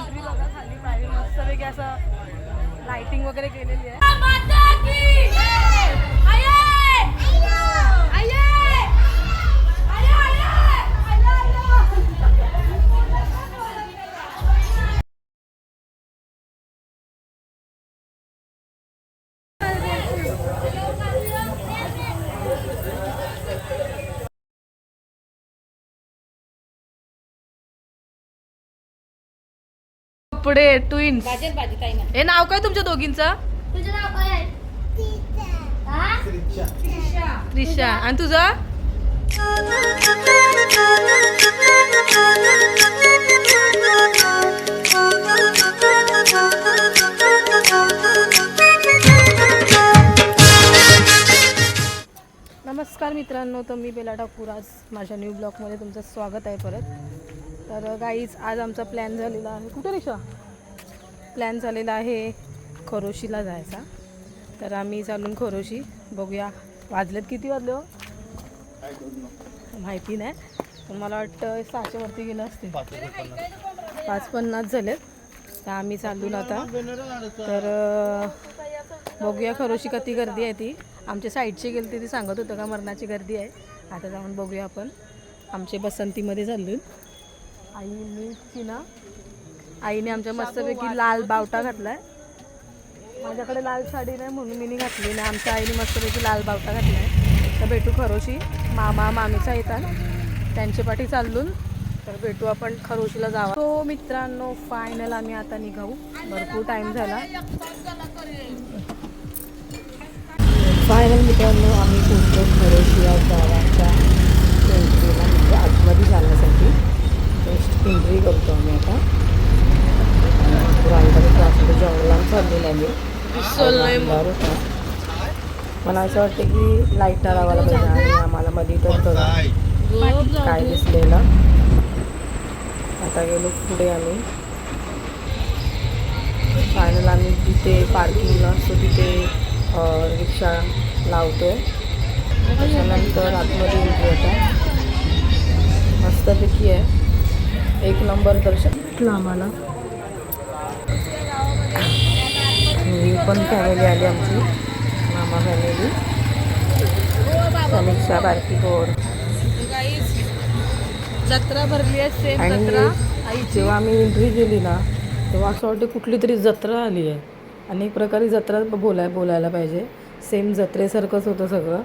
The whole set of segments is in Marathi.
एंट्री बघा खाली बाहेर मस्तपैकी असं लाइटिंग वगैरे केलेली आहे. पुढे ट्विन्स हे नाव काय तुमच्या दोघींचं? तुझं नाव काय आहे? हा? त्रिशा. आणि तुझं? नमस्कार मित्रांनो तर मी बेला ठाकूर आज माझ्या न्यू ब्लॉगमध्ये तुमचं स्वागत आहे परत. तर गाईज आज आमचा प्लॅन झालेला आहे. कुठे रिक्षा प्लॅन झालेला आहे खरोशीला जायचा. तर आम्ही चालून खरोशी बघूया. वाजलेत किती वाजले हो? माहिती नाही. पण मला वाटतं सहाशेवरती गेलं असते पाच पन्नास झालेत. तर आम्ही चालून आता. तर बघूया खरोशी किती गर्दी आहे ती. आमच्या साईडची गेली ती सांगत होतं का मरणाची गर्दी आहे. आता जाऊन बघूया आपण. आमचे बसंतीमध्ये चाललो आई आईने ना आईने आमच्या मस्तपैकी लाल बावटा घातलाय. माझ्याकडे लाल साडी नाही म्हणून मी घातली नाही. आमच्या आईने मस्तपैकी लाल बावटा घातलाय. तर भेटू खरोशी. मामा मामीचा येतात त्यांच्या पाठी चालून. तर भेटू आपण खरोशीला जावा. तो मित्रांनो फायनल आम्ही आता निघाऊ. भरपूर टाइम झाला. फायनल मित्रांनो आम्ही पोहोचलो खरोशिया गावाच्या म्हणजे आतमध्ये जाण्यासाठी. एंट्री करतो आम्ही आता. क्लासमध्ये जंगलात चाललेलं आहे अंधार होता. मला असं वाटतं की लाईटा लावायला पाहिजे आणि आम्हाला मध्ये तर काय दिसलेलं. आता गेलो पुढे आम्ही. फायनल आम्ही जिथे पार्किंगला असतो तिथे रिक्षा लावतो त्याच्यानंतर आतमध्ये होता मस्तपैकी आहे. एक नंबर दर्शन. भेटलं आम्हाला. ही पण फॅमिली आली आमची. मामा फॅमिली समीक्षा बारकी गोड जत्रा भरली आहे सेम आणि जत्रा. आई जेव्हा आम्ही एंट्री केली ना तेव्हा असं वाटतं कुठली तरी जत्रा आली आहे. अनेक प्रकारे जत्रा बोलाय बोलायला पाहिजे. सेम जत्रेसारखंच होतं सगळं.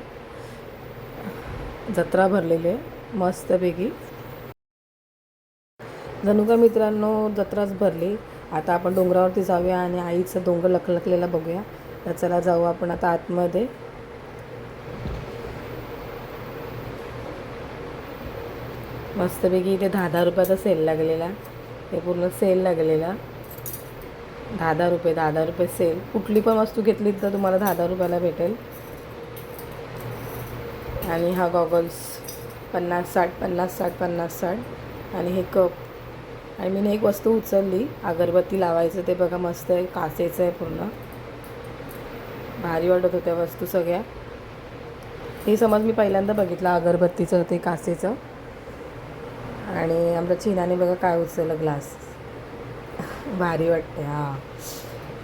जत्रा भरलेली आहे मस्तपैकी. धनुका मित्रांनो जत्राच भरली. आता आपण डोंगरावरती जाऊया आणि आईचं डोंगर लखलखलेला बघूया. तर चला जाऊ आपण आता आतमध्ये. मस्तपैकी इथे दहा दहा रुपयाचा सेल लागलेला. ते पूर्ण सेल लागलेला. दहा दहा रुपये दहा दहा रुपये सेल. कुठली पण वस्तू घेतली तर तुम्हाला दहा दहा रुपयाला भेटेल. आणि हा गॉगल्स पन्नास साठ पन्नास साठ पन्नास साठ. आणि हे कप आणि मी एक वस्तू उचलली. अगरबत्ती लावायचं ते बघा मस्त आहे. काचेचं आहे पूर्ण. भारी वाटत होत्या वस्तू सगळ्या. हे समज मी पहिल्यांदा बघितलं अगरबत्तीचं ते काचेचं. आणि आमच्या चिनाने बघा काय उचललं ग्लास भारी वाटते हां.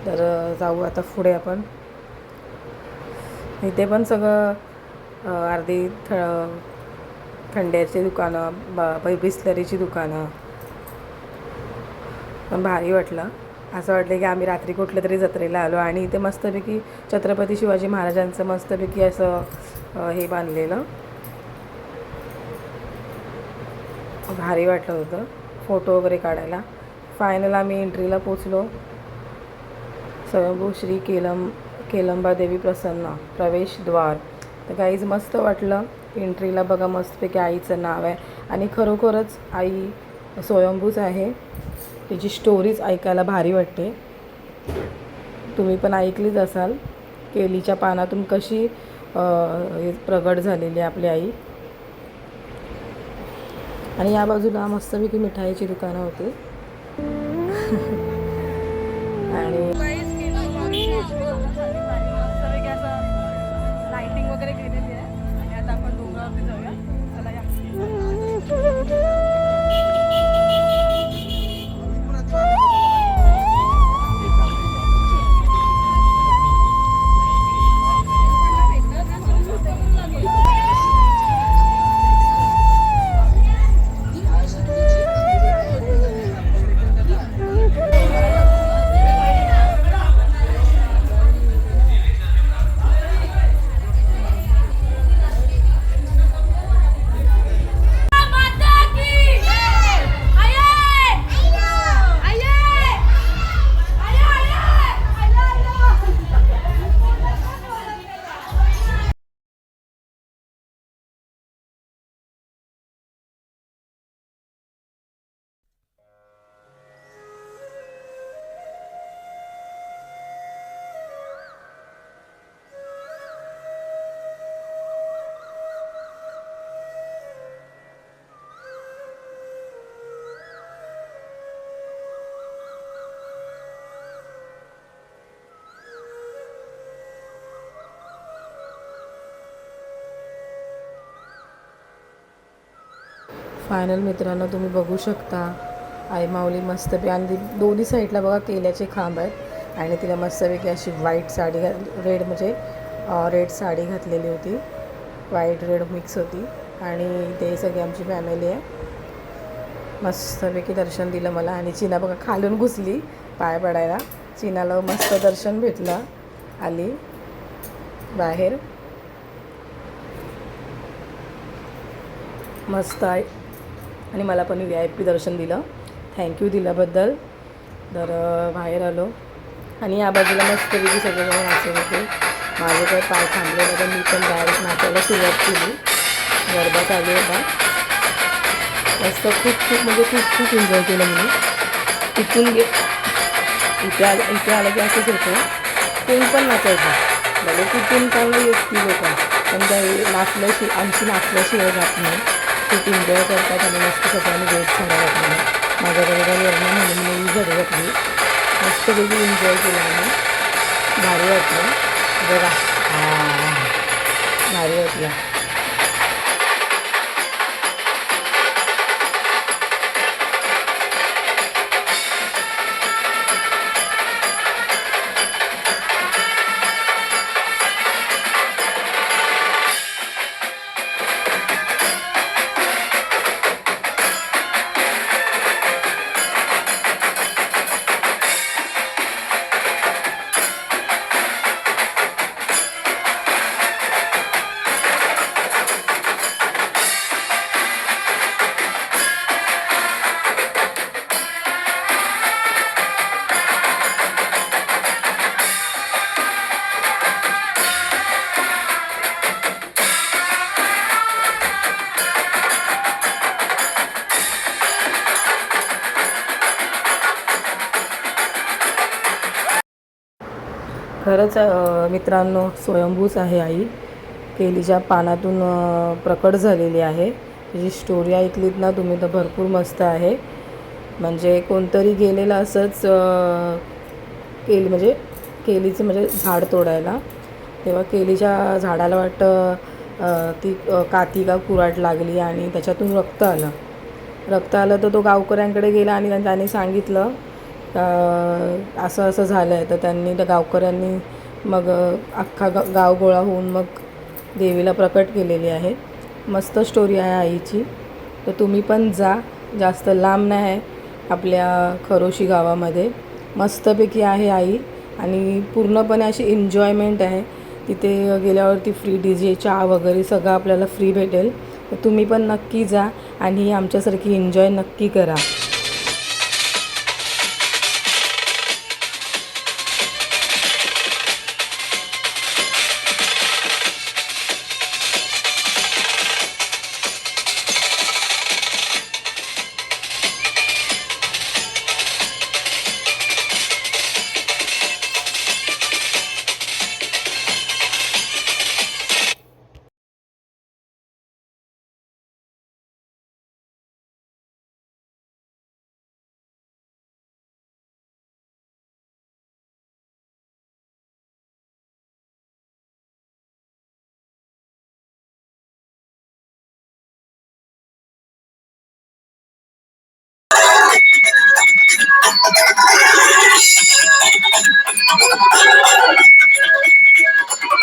तर जाऊ आता पुढे आपण. इथे पण सगळं अर्धी थ थंड्याची दुकानं ब बिस्लरीची दुकानं. पण भारी वाटलं. असं वाटलं की आम्ही रात्री कुठल्या तरी जत्रेला आलो आणि इथे मस्तपैकी छत्रपती शिवाजी महाराजांचं मस्तपैकी असं हे बांधलेलं. भारी वाटलं होतं. फोटो वगैरे काढायला. फायनल आम्ही एंट्रीला पोचलो स्वयंभू श्री केलम केलंबा देवी प्रसन्न प्रवेशद्वार तर काहीच मस्त वाटलं. एंट्रीला बघा मस्तपैकी आईचं नाव आहे. आणि खरोखरच आई स्वयंभूच आहे. त्याची स्टोरीज ऐकायला भारी वाटते. तुम्ही पण ऐकलीच असाल केलीच्या पानातून कशी हे प्रगट झालेली आहे आपली आई. आणि या बाजूला मस्तपैकी मिठाईची दुकानं होती. आणि फायनल मित्रांनो तुम्ही बघू शकता. आई माऊली मस्तपैकी आणि दोन्ही साईडला बघा केल्याचे खांब आहेत. आणि तिला मस्तपैकी अशी व्हाईट साडी घात रेड म्हणजे रेड साडी घातलेली होती. व्हाईट रेड मिक्स होती. आणि ते सगळी आमची फॅमिली आहे. मस्तपैकी दर्शन दिलं मला. आणि चिना बघा खालून घुसली पाय पडायला. चिनाला मस्त दर्शन भेटलं. आली. बाहेर. मस्त आहे आणि मला पण व्ही आय पी दर्शन दिलं. थँक्यू दिल्याबद्दल. तर बाहेर आलो. आणि या बाजूला मस्तपैकी सगळेजण नाचत होते. माझे काय पाय थांबले नाही तर मी पण डायरेक्ट नाचायला सुरुवात केली. गरबा चालू होता. मस्त खूप खूप म्हणजे खूप खूप एन्जॉय केलं मी. तिथून गे इथे आलं इथे आलं की असंच होतं. कोण पण नाचायचं. भले कुठून चांगलं येत ती लोक पण त्या नाचल्याशी आमची नाचल्याशिवाय जात नाही. खूप एन्जॉय करतात आणि मस्त सगळ्यांनी वेट घातल्या माझ्याकडे काही वर्ण म्हणून मी झडी घातली मस्तपैकी एन्जॉय केला आम्ही. भारी वाटलं. बघा. हा. भारी वाटलं. मित्रांनो स्वयंभूच आहे आई. केलीच्या पानातून प्रकट झालेली आहे. तिची स्टोरी ऐकलीत ना तुम्ही तर भरपूर मस्त आहे. म्हणजे कोणतरी गेलेलं असंच केली म्हणजे केलीचं म्हणजे झाड तोडायला. तेव्हा केलीच्या झाडाला वाटतं ती काती का कुराट लागली आणि त्याच्यातून रक्त आलं. रक्त आलं तर तो गावकऱ्यांकडे गेला आणि त्यांनी सांगितलं असं असं झालं आहे तर त्यांनी त्या गावकऱ्यांनी मग अख्खा गा गाव गोळा होऊन मग देवीला प्रकट केलेली आहे. मस्त स्टोरी आहे आईची. तर तुम्ही पण जा. जास्त लांब नाही आहे आपल्या खरोशी गावामध्ये. मस्तपैकी आहे आई आणि पूर्णपणे अशी एन्जॉयमेंट आहे. तिथे गेल्यावरती फ्री डी जे चहा वगैरे सगळं आपल्याला फ्री भेटेल. तर तुम्ही पण नक्की जा आणि आमच्यासारखी एन्जॉय नक्की करा. ちょっと待って。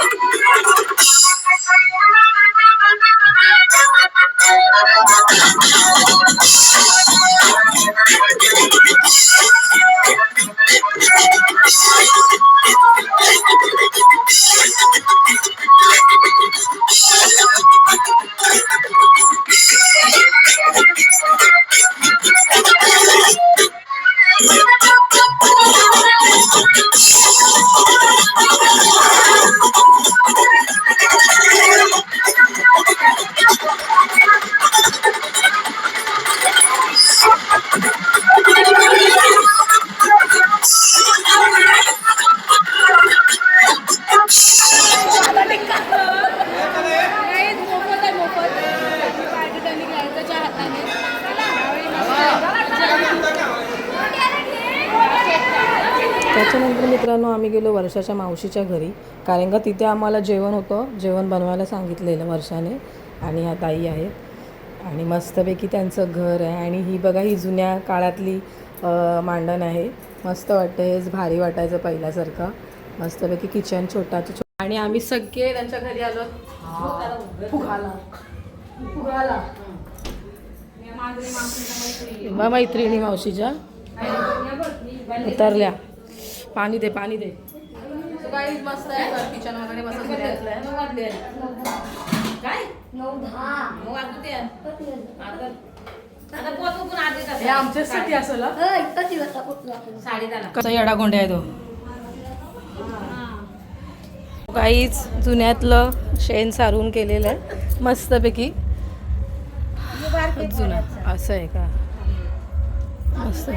आम्ही गेलो वर्षाच्या मावशीच्या घरी. कारण का तिथे आम्हाला जेवण होतं. जेवण बनवायला सांगितलेलं वर्षाने. आणि ह्या ताई आहेत आणि मस्तपैकी त्यांचं घर आहे. आणि ही बघा ही जुन्या काळातली मांडण आहे. मस्त वाटतं. हेच भारी वाटायचं पहिल्यासारखं. मस्तपैकी किचन छोटा आणि आम्ही सगळे त्यांच्या घरी आलो. फुगाला. फुगाला. बा मैत्रिणी मावशीच्या. उतरल्या. पाणी दे पाणी दे. काही मस्त आहे किचन वगैरे मस्त घातलंय काय? नऊ दहा. हे हा? कसा येडा गोंड्या आहे तो. काहीच जुन्यातलं शेण सारून केलेलं आहे. मस्तपैकी. जुना. असं आहे का? मस्त.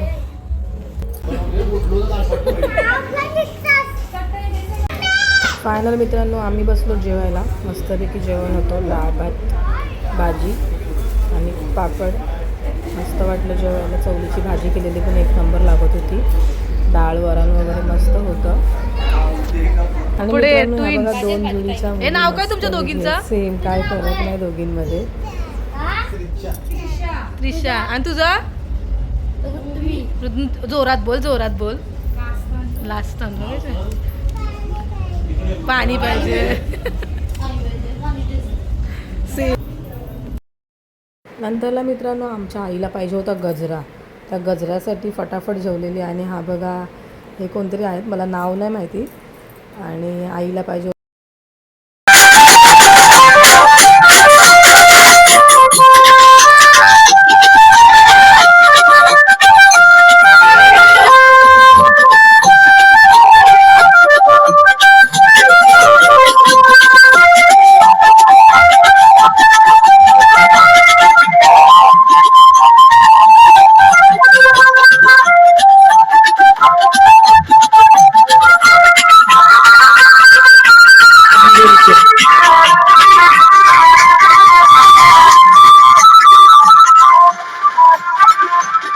फायनल मित्रांनो आम्ही बसलो जेवायला. मस्तपैकी जेवण होतं. डाळ भात भाजी आणि पापड. मस्त वाटलं जेवायला. चवलीची भाजी केलेली पण एक नंबर लागत होती. डाळ वरण वगैरे मस्त होतं. आणि. बघा दोन जुळीचा हे नाव काय तुमच्या दोघींचं? सेम काय फरक नाही दोघींमध्ये. त्रिशा. आणि तुझं? जोरात बोल जोरात बोल. लास्ट पाणी पाहिजे. सेम नंतरला मित्रांनो आमच्या आईला पाहिजे होता गजरा. त्या गजऱ्यासाठी फटाफट जेवलेली आणि हा बघा हे कोणतरी आहेत मला नाव नाही माहिती. आणि आईला पाहिजे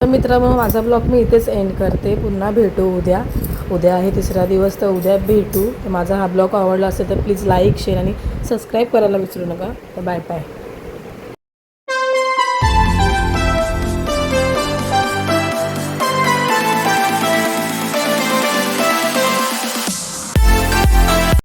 तर मित्रांनो माझा ब्लॉग मी इथेच एंड करते. पुन्हा भेटू उद्या. उद्या आहे तिसरा दिवस तर उद्या भेटू. तर माझा हा ब्लॉग आवडला असेल तर प्लीज लाईक शेअर आणि सबस्क्राईब करायला विसरू नका. तर बाय बाय